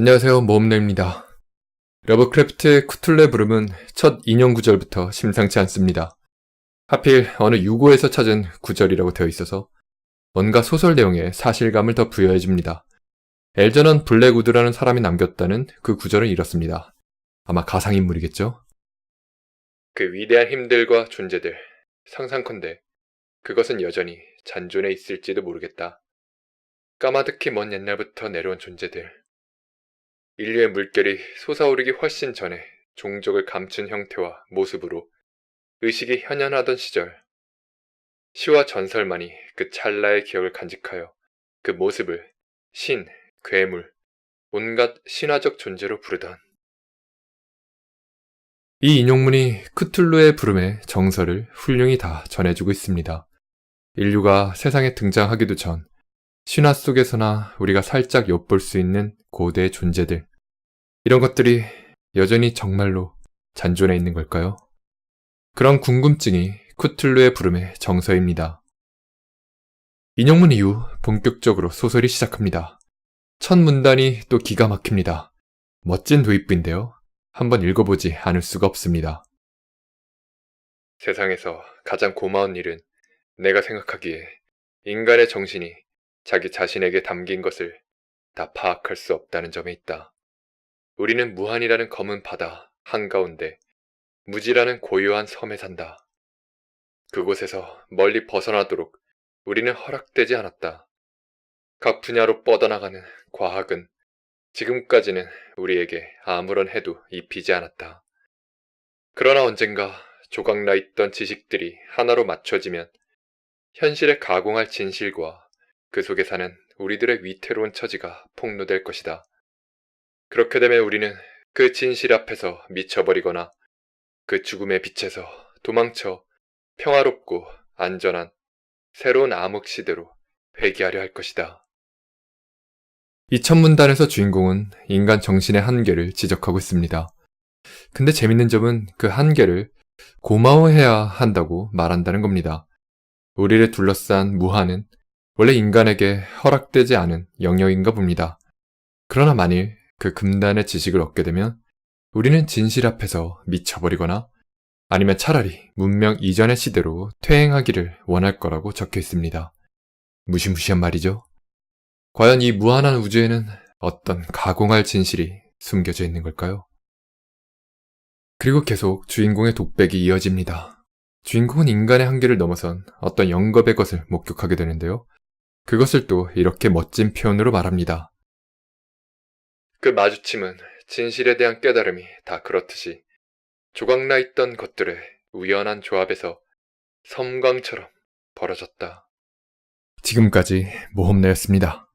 안녕하세요, 모험내입니다. 러브크래프트의 쿠툴레 부름은 첫 인형 구절부터 심상치 않습니다. 하필 어느 유고에서 찾은 구절이라고 되어 있어서 뭔가 소설 내용에 사실감을 더 부여해줍니다. 엘저넌 블랙우드라는 사람이 남겼다는 그 구절은 이렇습니다. 아마 가상인물이겠죠? 그 위대한 힘들과 존재들, 상상컨대 그것은 여전히 잔존해 있을지도 모르겠다. 까마득히 먼 옛날부터 내려온 존재들, 인류의 물결이 솟아오르기 훨씬 전에 종족을 감춘 형태와 모습으로 의식이 현현하던 시절, 시와 전설만이 그 찰나의 기억을 간직하여 그 모습을 신, 괴물, 온갖 신화적 존재로 부르던 이 인용문이 크툴루의 부름의 정서를 훌륭히 다 전해주고 있습니다. 인류가 세상에 등장하기도 전 신화 속에서나 우리가 살짝 엿볼 수 있는 고대의 존재들, 이런 것들이 여전히 정말로 잔존해 있는 걸까요? 그런 궁금증이 쿠툴루의 부름의 정서입니다. 인용문 이후 본격적으로 소설이 시작합니다. 첫 문단이 또 기가 막힙니다. 멋진 도입부인데요. 한번 읽어보지 않을 수가 없습니다. 세상에서 가장 고마운 일은 내가 생각하기에 인간의 정신이 자기 자신에게 담긴 것을 다 파악할 수 없다는 점에 있다. 우리는 무한이라는 검은 바다 한가운데 무지라는 고요한 섬에 산다. 그곳에서 멀리 벗어나도록 우리는 허락되지 않았다. 각 분야로 뻗어나가는 과학은 지금까지는 우리에게 아무런 해도 입히지 않았다. 그러나 언젠가 조각나 있던 지식들이 하나로 맞춰지면 현실에 가공할 진실과 그 속에 사는 우리들의 위태로운 처지가 폭로될 것이다. 그렇게 되면 우리는 그 진실 앞에서 미쳐버리거나 그 죽음의 빛에서 도망쳐 평화롭고 안전한 새로운 암흑 시대로 회귀하려 할 것이다. 이 천문단에서 주인공은 인간 정신의 한계를 지적하고 있습니다. 근데 재밌는 점은 그 한계를 고마워해야 한다고 말한다는 겁니다. 우리를 둘러싼 무한은 원래 인간에게 허락되지 않은 영역인가 봅니다. 그러나 만일 그 금단의 지식을 얻게 되면 우리는 진실 앞에서 미쳐버리거나 아니면 차라리 문명 이전의 시대로 퇴행하기를 원할 거라고 적혀 있습니다. 무시무시한 말이죠. 과연 이 무한한 우주에는 어떤 가공할 진실이 숨겨져 있는 걸까요? 그리고 계속 주인공의 독백이 이어집니다. 주인공은 인간의 한계를 넘어선 어떤 영겁의 것을 목격하게 되는데요. 그것을 또 이렇게 멋진 표현으로 말합니다. 그 마주침은 진실에 대한 깨달음이 다 그렇듯이 조각나 있던 것들의 우연한 조합에서 섬광처럼 벌어졌다. 지금까지 모험내였습니다.